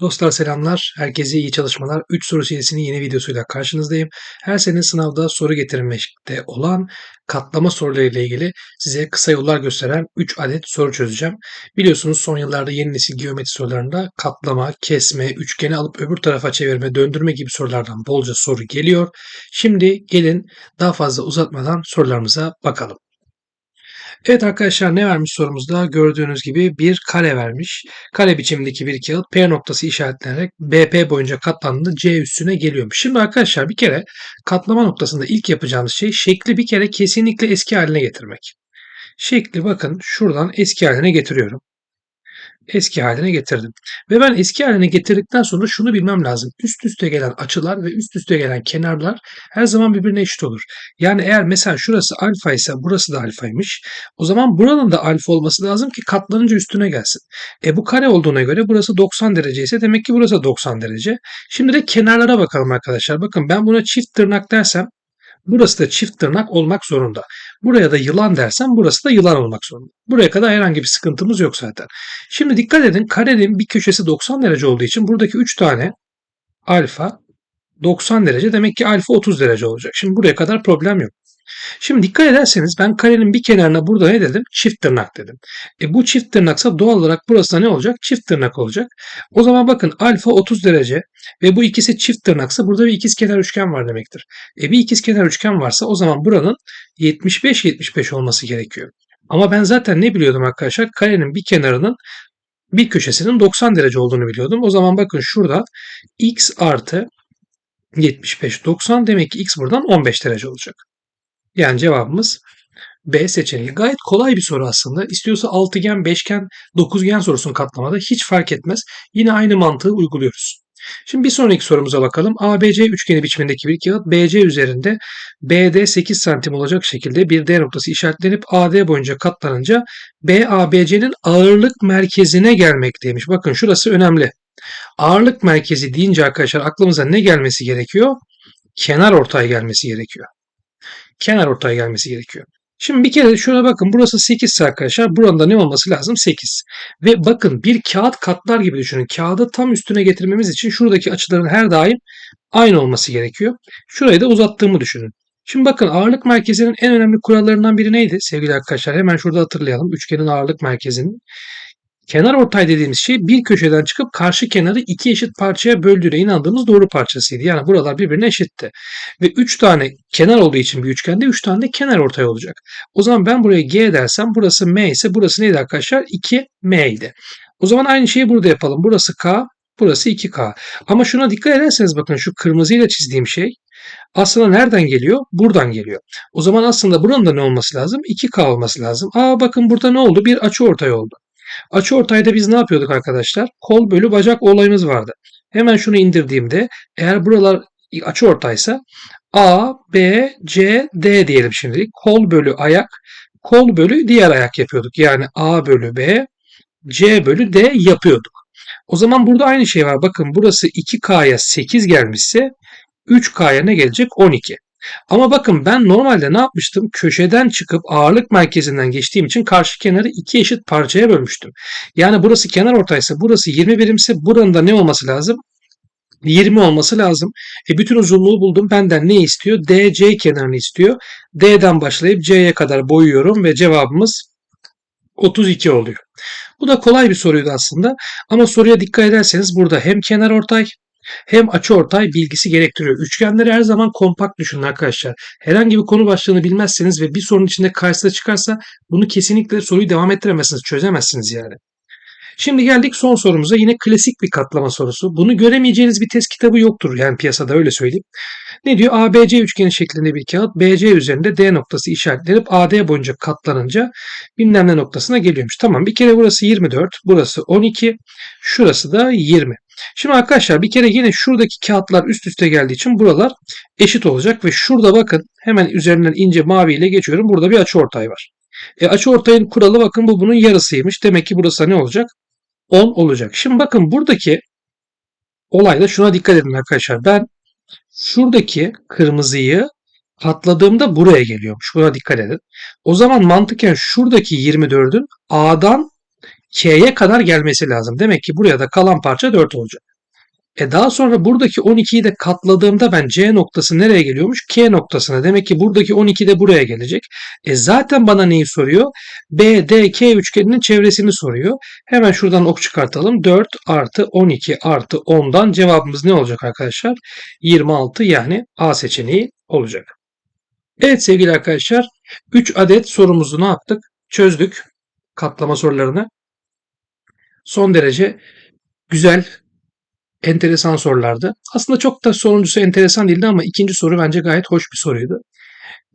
Dostlar selamlar. Herkese iyi çalışmalar. 3 soru serisinin yeni videosuyla karşınızdayım. Her sene sınavda soru getirmekte olan katlama sorularıyla ilgili size kısa yollar gösteren 3 adet soru çözeceğim. Biliyorsunuz son yıllarda yeni nesil geometri sorularında katlama, kesme, üçgeni alıp öbür tarafa çevirme, döndürme gibi sorulardan bolca soru geliyor. Şimdi gelin daha fazla uzatmadan sorularımıza bakalım. Evet arkadaşlar ne vermiş sorumuzda? Gördüğünüz gibi bir kare vermiş. Kare biçimindeki bir kağıt P noktası işaretlenerek BP boyunca katlandığında C üstüne geliyormuş. Şimdi arkadaşlar bir kere katlama noktasında ilk yapacağımız şey şekli bir kere kesinlikle eski haline getirmek. Şekli bakın şuradan eski haline getiriyorum eski haline getirdim. Ve ben eski haline getirdikten sonra şunu bilmem lazım. Üst üste gelen açılar ve üst üste gelen kenarlar her zaman birbirine eşit olur. Yani eğer mesela şurası alfa ise burası da alfaymış. O zaman buranın da alfa olması lazım ki katlanınca üstüne gelsin. E bu kare olduğuna göre burası 90 derece ise demek ki burası 90 derece. Şimdi de kenarlara bakalım arkadaşlar. Bakın ben buna çift tırnak dersem Burası da çift tırnak olmak zorunda. Buraya da yılan dersem burası da yılan olmak zorunda. Buraya kadar herhangi bir sıkıntımız yok zaten. Şimdi dikkat edin karenin bir köşesi 90 derece olduğu için buradaki 3 tane alfa 90 derece demek ki alfa 30 derece olacak. Şimdi buraya kadar problem yok. Şimdi dikkat ederseniz ben karenin bir kenarına burada ne dedim? Çift tırnak dedim. E bu çift tırnaksa doğal olarak burası ne olacak? Çift tırnak olacak. O zaman bakın alfa 30 derece ve bu ikisi çift tırnaksa burada bir ikizkenar üçgen var demektir. E bir ikizkenar üçgen varsa o zaman buranın 75-75 olması gerekiyor. Ama ben zaten ne biliyordum arkadaşlar? Karenin bir kenarının bir köşesinin 90 derece olduğunu biliyordum. O zaman bakın şurada x artı 75 90 demek ki x buradan 15 derece olacak. Yani cevabımız B seçeneği. Gayet kolay bir soru aslında. İstiyorsa altıgen, beşgen, dokuzgen sorusun katlamada hiç fark etmez. Yine aynı mantığı uyguluyoruz. Şimdi bir sonraki sorumuza bakalım. ABC üçgeni biçimindeki bir kağıt BC üzerinde BD 8 santim olacak şekilde bir D noktası işaretlenip AD boyunca katlanınca BABC'nin ağırlık merkezine gelmekteymiş. Bakın şurası önemli. Ağırlık merkezi deyince arkadaşlar aklımıza ne gelmesi gerekiyor? Kenar ortay gelmesi gerekiyor kenar ortaya gelmesi gerekiyor. Şimdi bir kere şuna bakın burası 8 arkadaşlar. Burada ne olması lazım? 8. Ve bakın bir kağıt katlar gibi düşünün. Kağıdı tam üstüne getirmemiz için şuradaki açıların her daim aynı olması gerekiyor. Şurayı da uzattığımı düşünün. Şimdi bakın ağırlık merkezinin en önemli kurallarından biri neydi sevgili arkadaşlar? Hemen şurada hatırlayalım. Üçgenin ağırlık merkezinin. Kenar ortay dediğimiz şey bir köşeden çıkıp karşı kenarı iki eşit parçaya böldüğüne inandığımız doğru parçasıydı. Yani buralar birbirine eşitti. Ve 3 tane kenar olduğu için bir üçgende 3 tane de kenar ortay olacak. O zaman ben buraya G dersem burası M ise burası neydi arkadaşlar? 2M idi. O zaman aynı şeyi burada yapalım. Burası K, burası 2K. Ama şuna dikkat ederseniz bakın şu kırmızıyla çizdiğim şey aslında nereden geliyor? Buradan geliyor. O zaman aslında buranın da ne olması lazım? 2K olması lazım. Aa bakın burada ne oldu? Bir açı ortay oldu. Açı ortayda biz ne yapıyorduk arkadaşlar? Kol bölü bacak olayımız vardı. Hemen şunu indirdiğimde eğer buralar açı ortaysa A, B, C, D diyelim şimdilik. Kol bölü ayak, kol bölü diğer ayak yapıyorduk. Yani A bölü B, C bölü D yapıyorduk. O zaman burada aynı şey var. Bakın burası 2K'ya 8 gelmişse 3K'ya ne gelecek? 12. Ama bakın ben normalde ne yapmıştım? Köşeden çıkıp ağırlık merkezinden geçtiğim için karşı kenarı iki eşit parçaya bölmüştüm. Yani burası kenar ortaysa burası 20 birimse buranın da ne olması lazım? 20 olması lazım. E bütün uzunluğu buldum. Benden ne istiyor? DC kenarını istiyor. D'den başlayıp C'ye kadar boyuyorum ve cevabımız 32 oluyor. Bu da kolay bir soruydu aslında. Ama soruya dikkat ederseniz burada hem kenar ortay hem açıortay bilgisi gerektiriyor. Üçgenleri her zaman kompakt düşünün arkadaşlar. Herhangi bir konu başlığını bilmezseniz ve bir sorun içinde karşısına çıkarsa bunu kesinlikle soruyu devam ettiremezsiniz, çözemezsiniz yani. Şimdi geldik son sorumuza. Yine klasik bir katlama sorusu. Bunu göremeyeceğiniz bir test kitabı yoktur yani piyasada öyle söyleyeyim. Ne diyor? ABC üçgeni şeklinde bir kağıt BC üzerinde D noktası işaretlenip AD boyunca katlanınca bilmem ne noktasına geliyormuş. Tamam bir kere burası 24, burası 12, şurası da 20. Şimdi arkadaşlar bir kere yine şuradaki kağıtlar üst üste geldiği için buralar eşit olacak ve şurada bakın hemen üzerinden ince mavi ile geçiyorum. Burada bir açı ortay var. E, açı ortayın kuralı bakın bu bunun yarısıymış. Demek ki burası ne olacak? 10 olacak. Şimdi bakın buradaki olayda şuna dikkat edin arkadaşlar. Ben şuradaki kırmızıyı katladığımda buraya geliyormuş. Buna dikkat edin. O zaman mantıken şuradaki 24'ün A'dan K'ye kadar gelmesi lazım. Demek ki buraya da kalan parça 4 olacak. E daha sonra buradaki 12'yi de katladığımda ben C noktası nereye geliyormuş? K noktasına. Demek ki buradaki 12 de buraya gelecek. E zaten bana neyi soruyor? BDK üçgeninin çevresini soruyor. Hemen şuradan ok çıkartalım. 4 artı 12 artı 10'dan cevabımız ne olacak arkadaşlar? 26 yani A seçeneği olacak. Evet sevgili arkadaşlar 3 adet sorumuzu ne yaptık? Çözdük katlama sorularını. Son derece güzel, enteresan sorulardı. Aslında çok da sonuncusu enteresan değildi ama ikinci soru bence gayet hoş bir soruydu.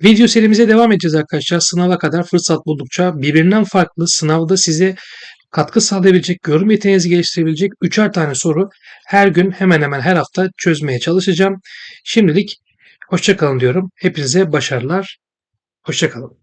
Video serimize devam edeceğiz arkadaşlar. Sınava kadar fırsat buldukça birbirinden farklı sınavda size katkı sağlayabilecek, görme yeteneğinizi geliştirebilecek üçer tane soru her gün hemen hemen her hafta çözmeye çalışacağım. Şimdilik hoşçakalın diyorum. Hepinize başarılar. Hoşçakalın.